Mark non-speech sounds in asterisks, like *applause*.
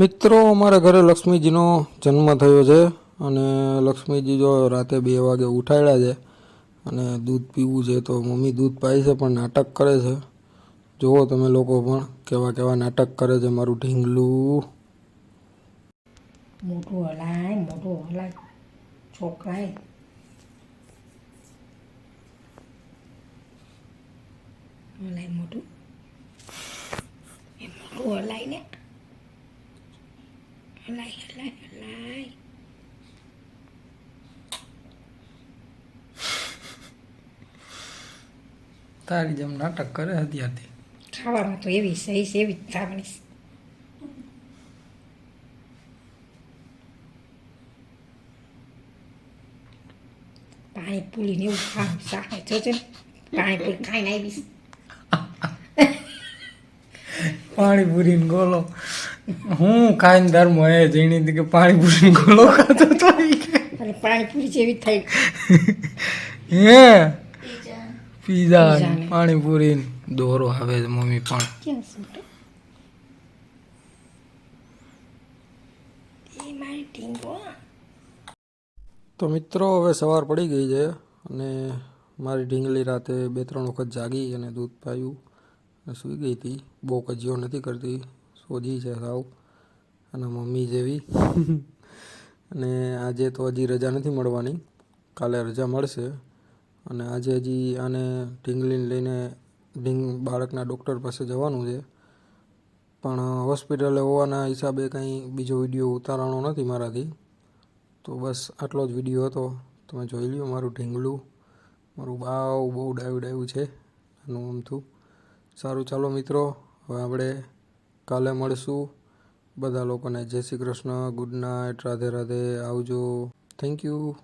મિત્રો, અમારા ઘરે લક્ષ્મીજીનો જન્મ થયો છે અને લક્ષ્મીજી જો રાતે બે વાગે ઉઠાડ્યા છે અને દૂધ પીવું છે તો મમ્મી દૂધ પાય છે પણ નાટક કરે છે. જુઓ તમે લોકો પણ કેવા કેવા નાટક કરે છે મારું ઢીંગલું. મોટું હલાય મોટું હલાય છોકરાએ હલાય મોટું. એ મોટું હલાય ને. હલાય હલાય હલાય તારી જેમ નાટક કરે અત્યારથી ખાવામાં તો એવી સહી છે એવી જ ખાવાની છે. પાણીપુરી ને એવું ખાવાનું શાક જોજે ને. પાણીપુરી ખાઈને આવીશ. *laughs* પાણીપુરી ગોલો. હું ખાઈને ધર્મ હે જીણી કે પાણીપુરી ગોલો ખાતો તો અને પાણીપુરી જેવી થઈ હે? પીઝા. પીઝા ને. પાણીપુરી દોરો આવે છે મમ્મી પણ? એ તો મિત્રો હવે સવાર પડી ગઈ છે અને મારી ઢીંગલી રાતે બે ત્રણ વખત જાગી અને દૂધ પાયું. સૂઈ ગઈ હતી. બહુ કજીઓ નથી કરતી. સોજી છે સાવ. અને મમ્મી જેવી. *laughs* અને આજે તો હજી રજા નથી મળવાની. કાલે રજા મળશે. અને આજે હજી આને ઢીંગલીને લઈને ઢીંગ બાળકના ડૉક્ટર પાસે જવાનું છે. પણ હોસ્પિટલે હોવાના હિસાબે કંઈ બીજો વીડિયો ઉતારવાનો નથી મારાથી. તો બસ આટલો જ વીડિયો હતો. તમે જોઈ લ્યો મારું ઢીંગલું. મારું બાવ બહુ ડાયું ડાયું છે આનું આમથું સારું, ચાલો મિત્રો, હવે આપણે કાલે મળશું. બધા લોકોને જય શ્રી કૃષ્ણ, ગુડ નાઇટ, રાધે રાધે, આવજો. Thank you